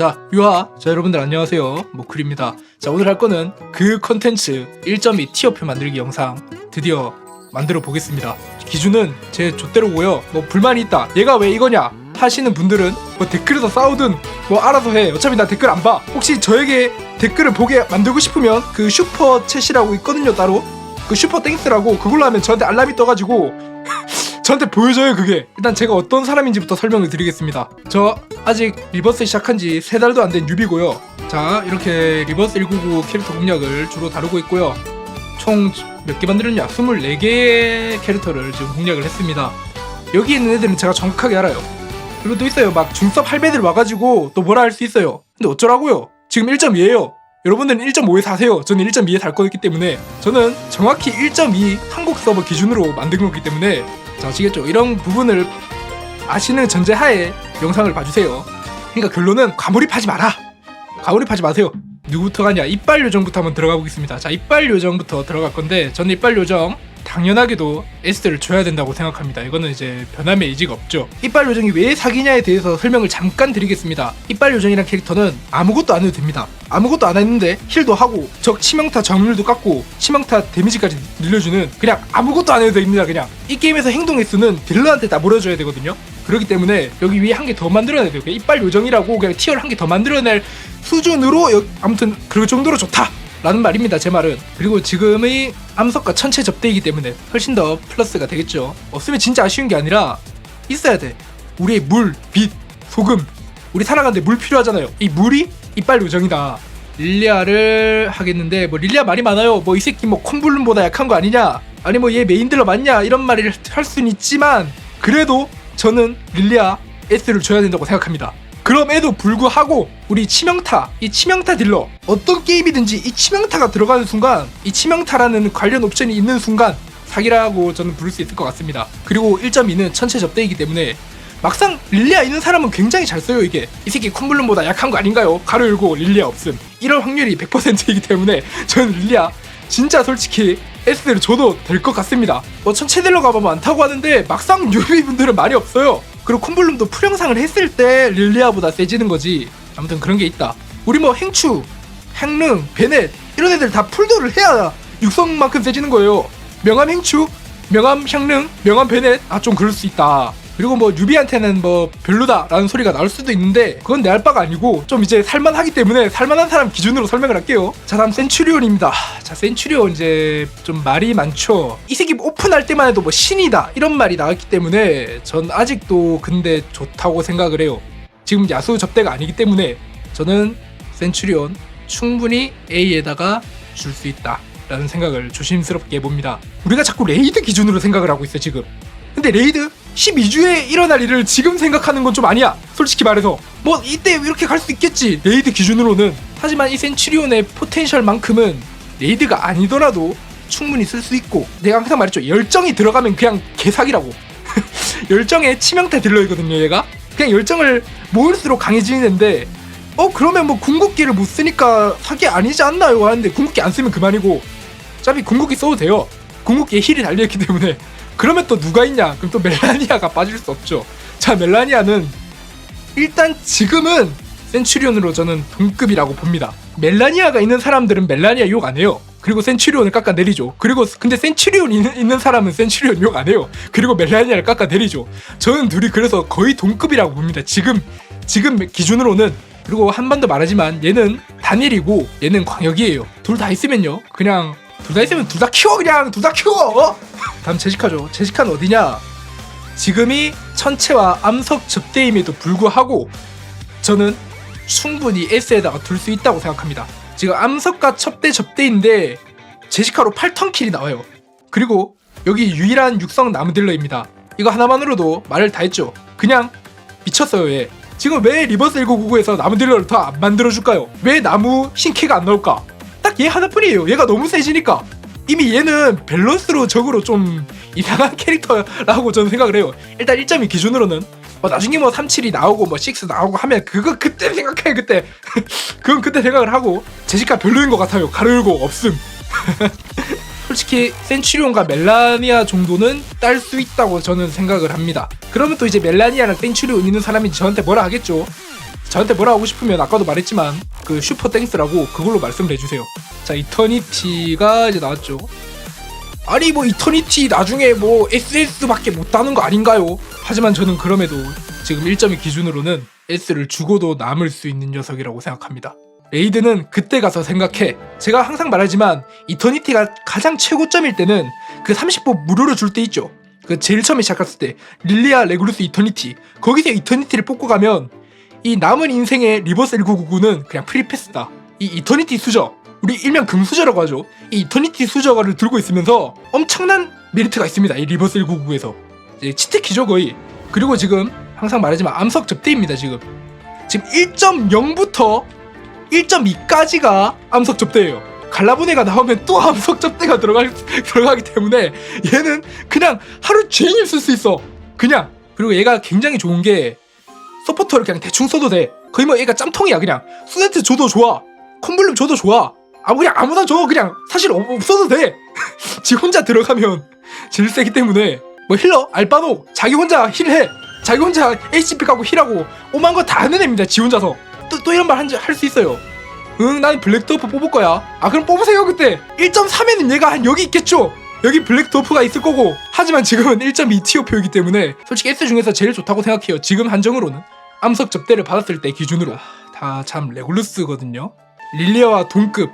자, 유하. 자, 여러분들 안녕하세요. 모클입니다. 자, 오늘 할 거는 그 컨텐츠 1.2 티어표 만들기 영상 드디어 만들어 보겠습니다. 기준은 제 좆대로고요. 뭐 불만이 있다. 얘가 왜 이거냐? 하시는 분들은 뭐 댓글에서 싸우든 뭐 알아서 해. 어차피 나 댓글 안 봐. 혹시 저에게 댓글을 보게 만들고 싶으면 그 슈퍼 챗이라고 있거든요, 따로. 그 슈퍼 땡스라고 그걸로 하면 저한테 알람이 떠가지고 저한테 보여줘요 그게. 일단 제가 어떤 사람인지부터 설명을 드리겠습니다. 저 아직 리버스 시작한 지 세 달도 안 된 뉴비고요. 자 이렇게 리버스 199 캐릭터 공략을 주로 다루고 있고요. 총 몇 개 만들었냐? 24개의 캐릭터를 지금 공략을 했습니다. 여기 있는 애들은 제가 정확하게 알아요. 그리고 또 있어요. 막 중섭 할배들 와가지고 또 뭐라 할 수 있어요. 근데 어쩌라고요? 지금 1.2에요. 여러분들은 1.5에 사세요. 저는 1.2에 살 거기 때문에 저는 정확히 1.2 한국 서버 기준으로 만든 거기 때문에 자, 아시겠죠? 이런 부분을 아시는 전제하에 영상을 봐주세요. 그러니까 결론은 과몰입하지 마라. 과몰입하지 마세요. 누구부터 가냐? 이빨 요정부터 한번 들어가 보겠습니다. 자, 이빨 요정부터 들어갈 건데 저는 이빨 요정 당연하게도 S를 줘야 된다고 생각합니다. 이거는 이제 변함의 의지가 없죠. 이빨 요정이 왜 사기냐에 대해서 설명을 잠깐 드리겠습니다. 이빨 요정이란 캐릭터는 아무것도 안 해도 됩니다. 아무것도 안 했는데 힐도 하고 적 치명타 정률도 깎고 치명타 데미지까지 늘려주는 그냥 아무것도 안 해도 됩니다. 그냥 이 게임에서 행동 횟수는 딜러한테 다 물어줘야 되거든요. 그렇기 때문에 여기 위에 한 개 더 만들어내야 돼요. 이빨 요정이라고 그냥 티어를 한 개 더 만들어낼 수준으로 여- 아무튼 그 정도로 좋다. 라는 말입니다 제 말은. 그리고 지금의 암석과 천체 접대이기 때문에 훨씬 더 플러스가 되겠죠. 없으면 진짜 아쉬운 게 아니라 있어야 돼. 우리의 물, 빛, 소금. 우리 살아가는데 물 필요하잖아요. 이 물이 이빨 요정이다. 릴리아를 하겠는데 뭐 릴리아 말이 많아요. 뭐 이 새끼 뭐 콤블룸보다 약한 거 아니냐? 아니 뭐 얘 메인들러 맞냐? 이런 말을 할 수는 있지만 그래도 저는 릴리아 S를 줘야 된다고 생각합니다 그럼에도 불구하고 우리 치명타 이 치명타 딜러 어떤 게임이든지 이 치명타가 들어가는 순간 이 치명타라는 관련 옵션이 있는 순간 사기라고 저는 부를 수 있을 것 같습니다. 그리고 1.2는 천체 접대이기 때문에 막상 릴리아 있는 사람은 굉장히 잘 써요 이게. 이 새끼 콤블룸보다 약한 거 아닌가요? 가로 열고 릴리아 없음. 이럴 확률이 100%이기 때문에 저는 릴리아 진짜 솔직히 S를 줘도 될 것 같습니다. 뭐 천체 딜러 가보면 많다고 하는데 막상 뉴비 분들은 말이 없어요 그리고 콤블룸도 풀영상을 했을 때 릴리아보다 세지는 거지. 아무튼 그런 게 있다. 우리 뭐 행추 행릉 베넷 이런 애들 다 풀도를 해야 육성만큼 세지는 거예요. 명함 행추 명함 향릉 명함 베넷 아 좀 그럴 수 있다 그리고 뭐 뉴비한테는 뭐 별로다라는 소리가 나올 수도 있는데 그건 내할 바가 아니고 좀 이제 살만하기 때문에 살만한 사람 기준으로 설명을 할게요. 자 다음 센츄리온입니다. 자 센츄리온 이제 좀 말이 많죠. 이 새끼 오픈할 때만 해도 뭐 신이다 이런 말이 나왔기 때문에 전 아직도 근데 좋다고 생각을 해요. 지금 야수 접대가 아니기 때문에 저는 센츄리온 충분히 A에다가 줄 수 있다 라는 생각을 조심스럽게 해봅니다. 우리가 자꾸 레이드 기준으로 생각을 하고 있어 지금. 근데 레이드 12주에 일어날 일을 지금 생각하는 건 좀 아니야. 솔직히 말해서. 뭐 이때 이렇게 갈 수 있겠지. 레이드 기준으로는. 하지만 이 센츄리온의 포텐셜만큼은 레이드가 아니더라도 충분히 쓸 수 있고. 내가 항상 말했죠. 열정이 들어가면 그냥 개사기라고. 열정의 치명타 딜러이거든요 얘가. 그냥 열정을 모을수록 강해지는데. 어 그러면 뭐 궁극기를 못 쓰니까 사기 아니지 않나요? 하는데 궁극기 안 쓰면 그만이고. 어차피 궁극기 써도 돼요. 궁극기에 힐이 달려있기 때문에 그러면 또 누가 있냐? 그럼 또 멜라니아가 빠질 수 없죠. 자 멜라니아는 일단 지금은 센츄리온으로 저는 동급이라고 봅니다. 멜라니아가 있는 사람들은 멜라니아 욕 안 해요. 그리고 센츄리온을 깎아 내리죠. 그리고 근데 센츄리온 있는, 있는 사람은 센츄리온 욕 안 해요. 그리고 멜라니아를 깎아 내리죠. 저는 둘이 그래서 거의 동급이라고 봅니다. 지금 지금 기준으로는. 그리고 한 번 더 말하지만 얘는 단일이고 얘는 광역이에요. 둘 다 있으면요. 그냥 둘 다 있으면 둘 다 키워 그냥 둘 다 키워. 어? 다음 제시카죠. 제시카는 어디냐? 지금이 천체와 암석 접대임에도 불구하고 저는 충분히 S에다가 둘 수 있다고 생각합니다. 지금 암석과 첩대 접대인데 제시카로 8턴 킬이 나와요. 그리고 여기 유일한 육성 나무딜러입니다. 이거 하나만으로도 말을 다 했죠. 그냥 미쳤어요 얘. 지금 왜 리버스 1999에서 나무 딜러를 더 안 만들어줄까요? 왜 나무 신캐가 안 나올까? 딱 얘 하나뿐이에요. 얘가 너무 세지니까. 이미 얘는 밸런스로 적으로 좀 이상한 캐릭터라고 저는 생각을 해요. 일단 1.2 기준으로는 뭐 나중에 뭐 37이 나오고 뭐 6 나오고 하면 그거 그때 생각해 그때 그건 그때 생각을 하고 제시카 별로인 것 같아요. 가르고 없음. 솔직히 센츄리온과 멜라니아 정도는 딸 수 있다고 저는 생각을 합니다. 그러면 또 이제 멜라니아랑 센츄리온 있는 사람이 저한테 뭐라 하겠죠? 저한테 뭐라 하고 싶으면 아까도 말했지만 그 슈퍼 땡스라고 그걸로 말씀을 해주세요. 자 이터니티가 이제 나왔죠. 아니 뭐 이터니티 나중에 뭐 SS밖에 못 따는 거 아닌가요? 하지만 저는 그럼에도 지금 1점의 기준으로는 S를 죽어도 남을 수 있는 녀석이라고 생각합니다. 레이드는 그때 가서 생각해. 제가 항상 말하지만 이터니티가 가장 최고점일 때는 그 30법 무료로 줄 때 있죠. 그 제일 처음에 시작했을 때 릴리아 레구루스 이터니티 거기서 이터니티를 뽑고 가면 이 남은 인생의 리버스 1999는 그냥 프리패스다. 이 이터니티 수저 우리 일명 금수저라고 하죠. 이 이터니티 수저를 들고 있으면서 엄청난 메리트가 있습니다. 이 리버스 1999에서 이제 치트키죠 거의. 그리고 지금 항상 말하지만 암석 접대입니다 지금. 지금 1.0부터 1.2까지가 암석 접대예요. 갈라보네가 나오면 또 암석 접대가 들어갈, 들어가기 때문에 얘는 그냥 하루 종일 쓸 수 있어. 그냥. 그리고 얘가 굉장히 좋은 게 서포터를 그냥 대충 써도 돼. 거의 뭐 얘가 짬통이야 그냥. 스네트 줘도 좋아. 콤블룸 줘도 좋아. 아 그냥 아무나 줘 그냥 사실 없- 없어도 돼. 지 혼자 들어가면 제일 세기 때문에 뭐 힐러 알바노 자기 혼자 힐해. 자기 혼자 HCP 가고 힐하고 오만 거 다 하는 애입니다. 지 혼자서. 또, 또 이런 말 할 수 있어요. 응, 난 블랙도프 뽑을 거야. 아, 그럼 뽑으세요, 그때. 1.3에는 얘가 한 여기 있겠죠? 여기 블랙 도프가 있을 거고. 하지만 지금은 1.2 티오표이기 때문에 솔직히 S 중에서 제일 좋다고 생각해요. 지금 한정으로는. 암석 접대를 받았을 때 기준으로. 다 참 레굴루스거든요. 릴리아와 동급.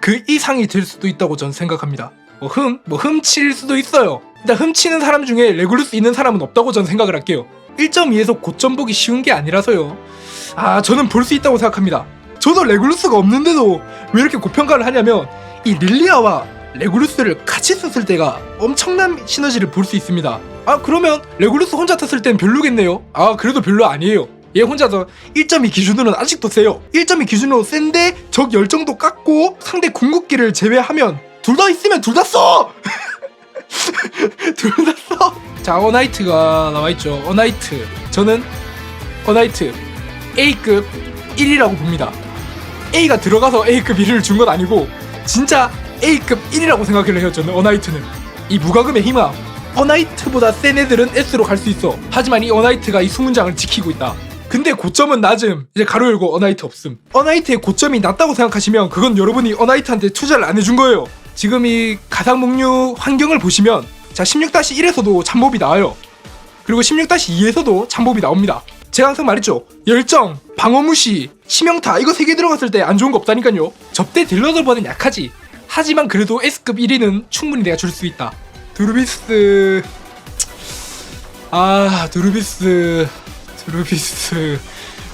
그 이상이 될 수도 있다고 전 생각합니다. 뭐 흠, 뭐 흠칠 수도 있어요. 일단 흠치는 사람 중에 레굴루스 있는 사람은 없다고 전 생각을 할게요. 1.2에서 고점 보기 쉬운 게 아니라서요. 아, 저는 볼 수 있다고 생각합니다. 저도 레굴루스가 없는데도 왜 이렇게 고평가를 하냐면 이 릴리아와 레굴루스를 같이 썼을 때가 엄청난 시너지를 볼 수 있습니다. 아 그러면 레굴루스 혼자 탔을 땐 별로겠네요. 아 그래도 별로 아니에요. 얘 혼자서 1.2 기준으로는 아직도 세요. 1.2 기준으로 센데 적 열정도 깎고 상대 궁극기를 제외하면 둘 다 있으면 둘 다 써! 둘 다 써! 자 어나이트가 나와있죠. 어나이트. 저는 어나이트 A급 1이라고 봅니다. A가 들어가서 A급 1을 준 건 아니고 진짜 A급 1이라고 생각을 해요 저는 어나이트는 이 무과금의 희망 어나이트보다 센 애들은 S로 갈 수 있어 하지만 이 어나이트가 이 수문장을 지키고 있다 근데 고점은 낮음 이제 가로 열고 어나이트 없음 어나이트의 고점이 낮다고 생각하시면 그건 여러분이 어나이트한테 투자를 안 해준 거예요 지금 이 가상목류 환경을 보시면 자 16-1에서도 잠복이 나와요 그리고 16-2에서도 잠복이 나옵니다. 제가 항상 말했죠. 열정, 방어무시, 치명타 이거 세 개 들어갔을 때 안 좋은 거 없다니까요. 접대 딜러들보다는 약하지. 하지만 그래도 S급 1위는 충분히 내가 줄 수 있다. 두루비스 아 두루비스 두루비스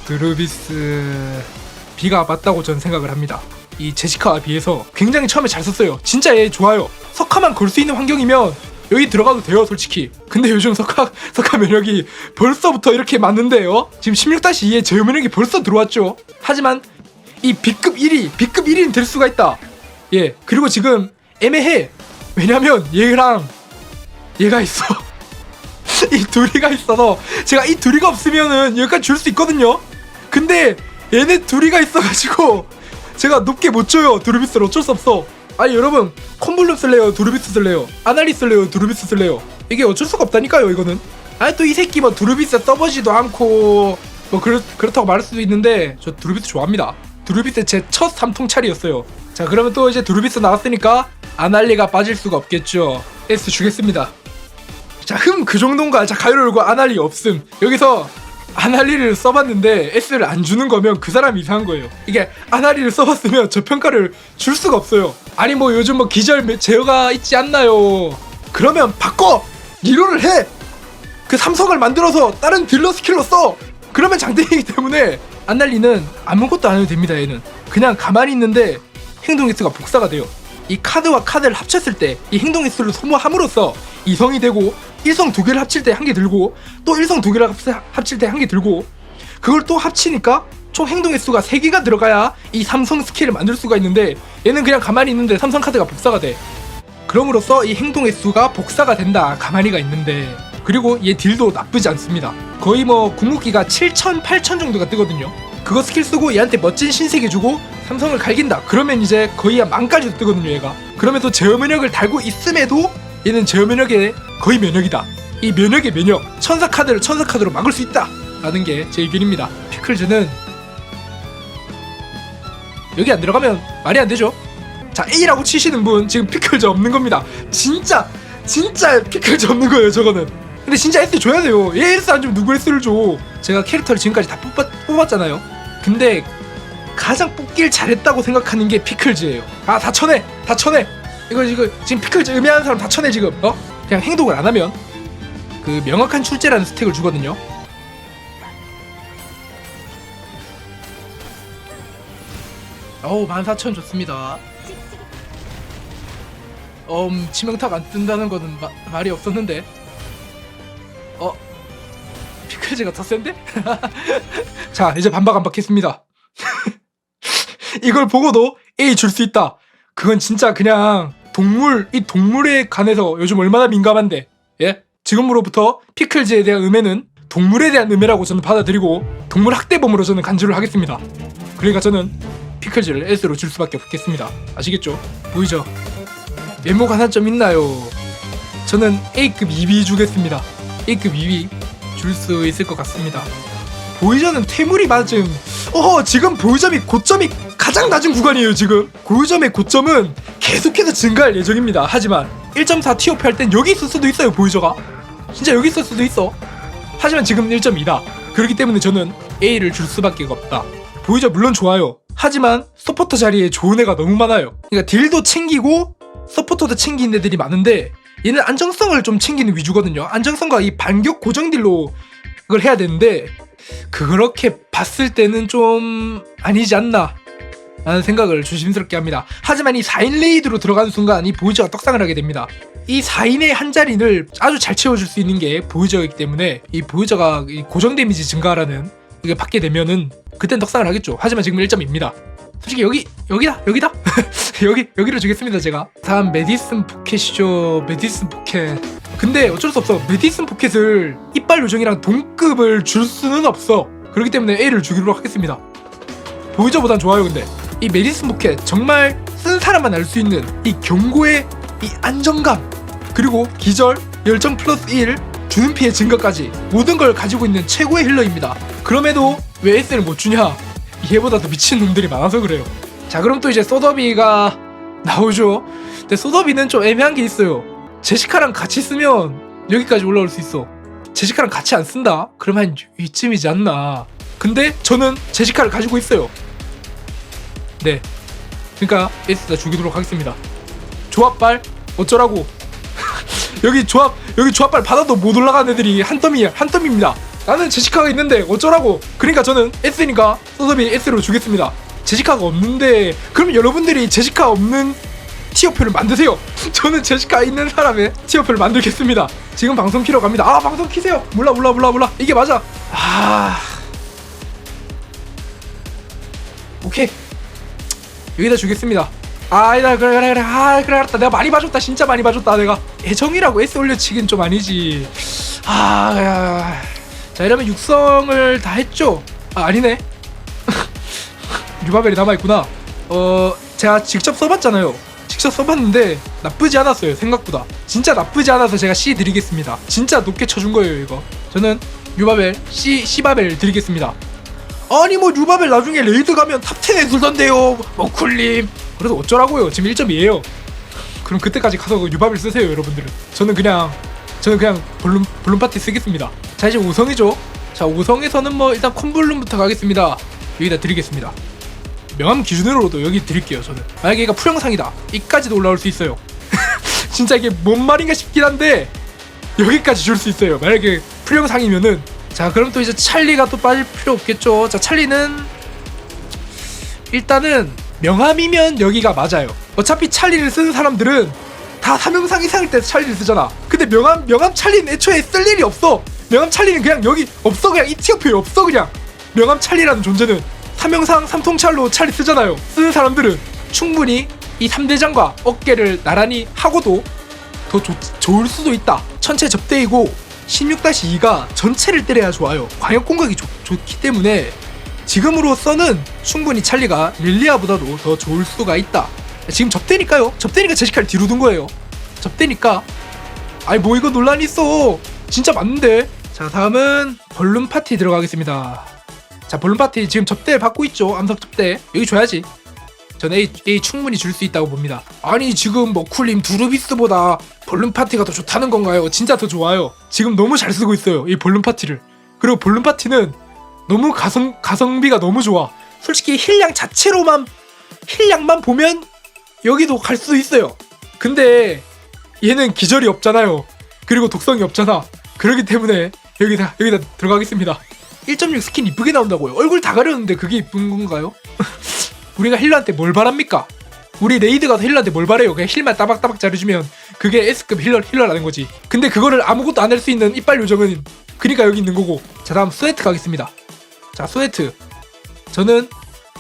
두루비스 비가 맞다고 저는 생각을 합니다. 이 제시카와 비해서 굉장히 처음에 잘 썼어요. 진짜 얘 좋아요. 석화만 걸 수 있는 환경이면 여기 들어가도 돼요, 솔직히. 근데 요즘 석화 석화 면역이 벌써부터 이렇게 맞는데요. 지금 16-2에 제어 면역이 벌써 들어왔죠. 하지만 이 B급 1위, B급 1위는 될 수가 있다. 예. 그리고 지금 애매해. 왜냐면 얘랑 얘가 있어. 이 둘이가 있어서 제가 이 둘이가 없으면은 여기까지 줄 수 있거든요. 근데 얘네 둘이가 있어가지고 제가 높게 못 줘요. 두루비스를 어쩔 수 없어. 아니 여러분 콤블룸 쓸래요? 두루비스 쓸래요? 아날리 쓸래요? 두루비스 쓸래요? 이게 어쩔 수가 없다니까요 이거는. 아니 또 이 새끼 뭐 두루비스 써보지도 않고 뭐 그렇, 그렇다고 말할 수도 있는데 저 두루비스 좋아합니다. 두루비스 제 첫 삼통찰이었어요. 자 그러면 또 이제 두루비스 나왔으니까 아날리가 빠질 수가 없겠죠. S 주겠습니다. 자, 흠 그 정도인가? 자, 가위로 열고 아날리 없음. 여기서 아날리를 써봤는데 S를 안 주는 거면 그 사람이 이상한 거예요. 이게 아날리를 써봤으면 저 평가를 줄 수가 없어요. 아니 뭐 요즘 뭐 기절 매- 제어가 있지 않나요? 그러면 바꿔! 리로를 해! 그 삼성을 만들어서 다른 딜러 스킬로 써! 그러면 장땡이기 때문에 아날리는 아무것도 안 해도 됩니다 얘는. 그냥 가만히 있는데 행동 횟수가 복사가 돼요. 이 카드와 카드를 합쳤을 때 이 행동 횟수를 소모함으로써 이성이 되고 일성 두 개를 합칠 때 한 개 들고 또 일성 두 개를 합- 합칠 때 한 개 들고 그걸 또 합치니까 총 행동 횟수가 세 개가 들어가야 이 삼성 스킬을 만들 수가 있는데 얘는 그냥 가만히 있는데 삼성 카드가 복사가 돼. 그럼으로써 이 행동 횟수가 복사가 된다 가만히가 있는데 그리고 얘 딜도 나쁘지 않습니다 거의 뭐 궁극기가 7천 8천 정도가 뜨거든요 그거 스킬 쓰고 얘한테 멋진 신세계 주고 삼성을 갈긴다 그러면 이제 거의 한 만까지도 뜨거든요 얘가 그러면 또 제어 면역을 달고 있음에도 얘는 제어 면역의 거의 면역이다 이 면역의 면역 천사 카드를 천사 카드로 막을 수 있다 라는 게 제 의견입니다 피클즈는 여기 안 들어가면 말이 안 되죠. 자 A라고 치시는 분 지금 피클즈 없는 겁니다. 진짜 진짜 피클즈 없는 거예요 저거는. 근데 진짜 S 줘야 돼요. 얘 S 안 주면 누구 S를 줘? 제가 캐릭터를 지금까지 다 뽑았, 뽑았잖아요. 근데 가장 뽑길 잘했다고 생각하는 게 피클즈예요. 아 다 쳐내, 다 쳐내. 이거 이거 지금 피클즈 의미하는 사람 다 쳐내 지금. 어? 그냥 행동을 안 하면 그 명확한 출제라는 스택을 주거든요. 어우 14,000 좋습니다. 음 치명탁 안 뜬다는 거는 마- 말이 없었는데 어? 피클즈가 더 센데? 자 이제 반박안박했습니다. 이걸 보고도 A 줄 수 있다. 그건 진짜 그냥 동물 이 동물에 관해서 요즘 얼마나 민감한데 예? 지금으로부터 피클즈에 대한 음해는 동물에 대한 음해라고 저는 받아들이고 동물 학대범으로 저는 간주를 하겠습니다. 그러니까 저는 피클즈를 S로 줄 수밖에 없겠습니다. 아시겠죠? 보이죠? 외모 가산점 있나요? 저는 A급 2B 주겠습니다. A급 2B 줄수 있을 것 같습니다. 보이저는 태물이 맞음. 어허, 지금 보이점이 고점이 가장 낮은 구간이에요, 지금. 보이점의 고점은 계속해서 증가할 예정입니다. 하지만 1.4 티어프 할땐 여기 있을 수도 있어요, 보이저가. 진짜 여기 있을 수도 있어. 하지만 지금 1.2다. 그렇기 때문에 저는 A를 줄 수밖에 없다. 보이저 물론 좋아요. 하지만 서포터 자리에 좋은 애가 너무 많아요. 그러니까 딜도 챙기고 서포터도 챙기는 애들이 많은데 얘는 안정성을 좀 챙기는 위주거든요. 안정성과 이 반격 고정 딜로 그걸 해야 되는데 그렇게 봤을 때는 좀 아니지 않나 라는 생각을 조심스럽게 합니다. 하지만 이 4인 레이드로 들어가는 순간 이 보이저가 떡상을 하게 됩니다. 이 4인의 한 자리를 아주 잘 채워줄 수 있는 게 보이저이기 때문에 이 보이저가 이 고정 데미지 증가라는 이게 받게 되면은 그땐 떡상을 하겠죠. 하지만 지금 1점입니다. 솔직히 여기 여기다 여기다? 여기 여기로 주겠습니다 제가. 다음 메디슨 포켓이죠. 메디슨 포켓. 근데 어쩔 수 없어. 메디슨 포켓을 이빨 요정이랑 동급을 줄 수는 없어. 그렇기 때문에 A를 주기로 하겠습니다. 보이저보단 좋아요 근데. 이 메디슨 포켓 정말 쓴 사람만 알 수 있는 이 경고의 이 안정감 그리고 기절 열정 플러스 1 주는 피해 증가까지 모든 걸 가지고 있는 최고의 힐러입니다. 그럼에도 왜 S를 못 주냐 얘보다 더 미친 놈들이 많아서 그래요. 자, 그럼 또 이제 소더비가 나오죠. 근데 소더비는 좀 애매한 게 있어요. 제시카랑 같이 쓰면 여기까지 올라올 수 있어. 제시카랑 같이 안 쓴다? 그러면 한 이쯤이지 않나. 근데 저는 제시카를 가지고 있어요. 네. 그러니까 S다 죽이도록 하겠습니다. 조합발 어쩌라고? 여기 조합 여기 조합발 받아도 못 올라간 애들이 한 더미 한 더미입니다. 나는 제시카가 있는데 어쩌라고? 그러니까 저는 S니까 소섭이 S로 주겠습니다. 제시카가 없는데 그럼 여러분들이 제시카 없는 티어표를 만드세요. 저는 제시카 있는 사람의 티어표를 만들겠습니다. 지금 방송 키러 갑니다. 아 방송 키세요. 몰라 몰라 몰라 몰라 이게 맞아. 아 오케이 여기다 주겠습니다. 아, 아니다 그래 그래 그래 아 그래 알았다 내가 많이 봐줬다 진짜 많이 봐줬다 내가 애정이라고 S 올려치긴 좀 아니지 아 야. 자 이러면 육성을 다 했죠? 아 아니네. 유바벨이 남아있구나. 어 제가 직접 써봤잖아요. 직접 써봤는데 나쁘지 않았어요 생각보다. 진짜 나쁘지 않아서 제가 C 드리겠습니다. 진짜 높게 쳐준 거예요 이거. 저는 유바벨 C C바벨 드리겠습니다. 아니 뭐 유바벨 나중에 레이드 가면 탑10에 들던데요 머쿨님. 그래서 어쩌라고요? 지금 1점이에요. 그럼 그때까지 가서 유바벨 쓰세요 여러분들은. 저는 그냥 저는 그냥 볼룸 볼룸 파티 쓰겠습니다. 자 이제 5성이죠. 자 5성에서는 뭐 일단 콤블룸부터 가겠습니다. 여기다 드리겠습니다. 명함 기준으로도 여기 드릴게요 저는. 만약에 얘가 풀영상이다. 이까지도 올라올 수 있어요. 진짜 이게 뭔 말인가 싶긴 한데 여기까지 줄 수 있어요. 만약에 풀영상이면은 자 그럼 또 이제 찰리가 또 빠질 필요 없겠죠. 자 찰리는 일단은 명함이면 여기가 맞아요. 어차피 찰리를 쓰는 사람들은 다 사명상 이상일 때 찰리를 쓰잖아. 근데 명함 명함 찰리는 애초에 쓸 일이 없어. 명함 찰리는 그냥 여기 없어 그냥 이 티어표에 없어 그냥. 명함 찰리라는 존재는 사명상 삼통찰로 찰리 쓰잖아요. 쓰는 사람들은 충분히 이 3대장과 어깨를 나란히 하고도 더 좋, 좋을 수도 있다. 천체 접대이고 16-2가 전체를 때려야 좋아요. 광역 공격이 좋, 좋기 때문에 지금으로서는 충분히 찰리가 릴리아보다도 더 좋을 수가 있다. 지금 접대니까요. 접대니까 제시카를 뒤로 둔 거예요. 접대니까. 아이 뭐 이거 논란 있어. 진짜 맞는데. 자 다음은 벌룬 파티 들어가겠습니다. 자 벌룬 파티 지금 접대 받고 있죠. 암석 접대 여기 줘야지. 전 A, A 충분히 줄 수 있다고 봅니다. 아니 지금 머쿨님 두루비스보다 볼륨 파티가 더 좋다는 건가요? 진짜 더 좋아요. 지금 너무 잘 쓰고 있어요. 이 볼륨 파티를. 그리고 볼륨 파티는 너무 가성 가성비가 너무 좋아. 솔직히 힐량 자체로만 힐량만 보면 여기도 갈 수 있어요. 근데 얘는 기절이 없잖아요. 그리고 독성이 없잖아. 그렇기 때문에 여기다 여기다 들어가겠습니다. 1.6 스킨 이쁘게 나온다고요. 얼굴 다 가렸는데 그게 이쁜 건가요? 우리가 힐러한테 뭘 바랍니까? 우리 레이드 가서 힐러한테 뭘 바래요? 그냥 힐만 따박따박 잘해주면 그게 S급 힐러 힐러라는 거지. 근데 그거를 아무것도 안 할 수 있는 이빨 요정은 그니까 여기 있는 거고. 자 다음 스웨트 가겠습니다. 자 스웨트. 저는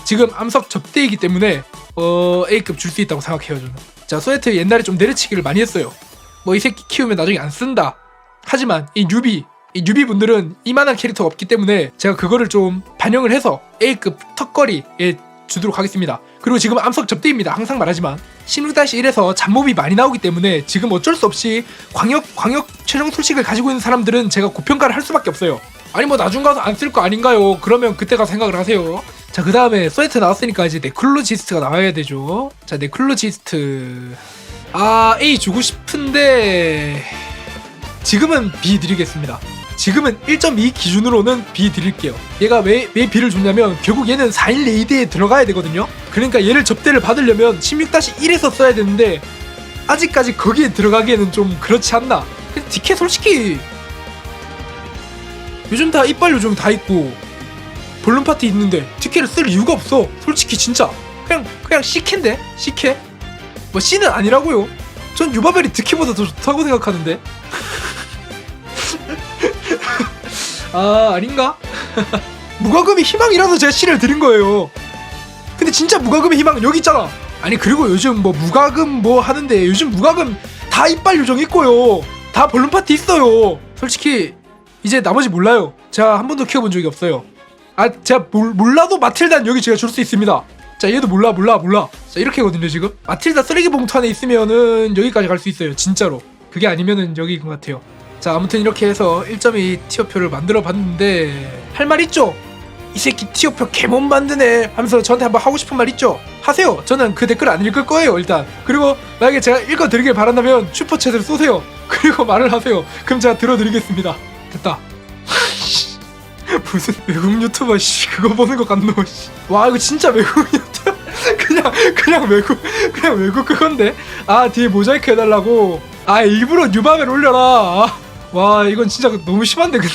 지금 암석 접대이기 때문에 어 A급 줄 수 있다고 생각해요 저는. 자 스웨트 옛날에 좀 내려치기를 많이 했어요. 뭐 이 새끼 키우면 나중에 안 쓴다. 하지만 이 뉴비 이 뉴비 분들은 이만한 캐릭터가 없기 때문에 제가 그거를 좀 반영을 해서 A급 턱걸이에 주도록 하겠습니다. 그리고 지금 암석 접대입니다. 항상 말하지만 16-1에서 잡몹이 많이 나오기 때문에 지금 어쩔 수 없이 광역 광역 최종 술식을 가지고 있는 사람들은 제가 고평가를 할 수밖에 없어요. 아니 뭐 나중 가서 안 쓸 거 아닌가요? 그러면 그때가 생각을 하세요. 자 그 다음에 소에트 나왔으니까 이제 네클로지스트가 나와야 되죠. 자 네클로지스트 아 A 주고 싶은데 지금은 B 드리겠습니다. 지금은 1.2 기준으로는 B 드릴게요. 얘가 왜, 왜 B를 줬냐면 결국 얘는 4일 레이드에 들어가야 되거든요. 그러니까 얘를 접대를 받으려면 16-1에서 써야 되는데 아직까지 거기에 들어가기에는 좀 그렇지 않나. 근데 디케 솔직히 요즘 다 이빨 요정 다 있고 볼륨 파티 있는데 디케를 쓸 이유가 없어. 솔직히 진짜 그냥 그냥 C캔데 C캐. 뭐 C는 아니라고요. 전 유바벨이 디케보다 더 좋다고 생각하는데. 아 아닌가? 무과금의 희망이라서 제가 C를 드린 거예요. 근데 진짜 무과금의 희망은 여기 있잖아. 아니 그리고 요즘 뭐 무과금 뭐 하는데 요즘 무과금 다 이빨 요정 있고요. 다 볼륨 파티 있어요. 솔직히 이제 나머지 몰라요. 제가 한 번도 키워본 적이 없어요. 아 제가 몰, 몰라도 마틸다는 여기 제가 줄 수 있습니다. 자 얘도 몰라 몰라 몰라. 자 이렇게거든요 지금. 마틸다 쓰레기 봉투 안에 있으면은 여기까지 갈 수 있어요 진짜로. 그게 아니면은 여기인 것 같아요. 자 아무튼 이렇게 해서 1.2 티어표를 만들어 봤는데 할 말 있죠? 이 새끼 티어표 개못 만드네 하면서 저한테 한번 하고 싶은 말 있죠? 하세요 저는 그 댓글 안 읽을 거예요 일단 그리고 만약에 제가 읽어드리길 바란다면 슈퍼챗을 쏘세요 그리고 말을 하세요 그럼 제가 들어드리겠습니다 됐다 무슨 외국 유튜버 씨. 그거 보는 거 같노 씨. 와 이거 진짜 외국 유튜버. 그냥 그냥 외국 그냥 외국 그건데? 아 뒤에 모자이크 해달라고. 아 일부러 뉴밤을 올려라. 아, 와 이건 진짜 너무 심한데 근데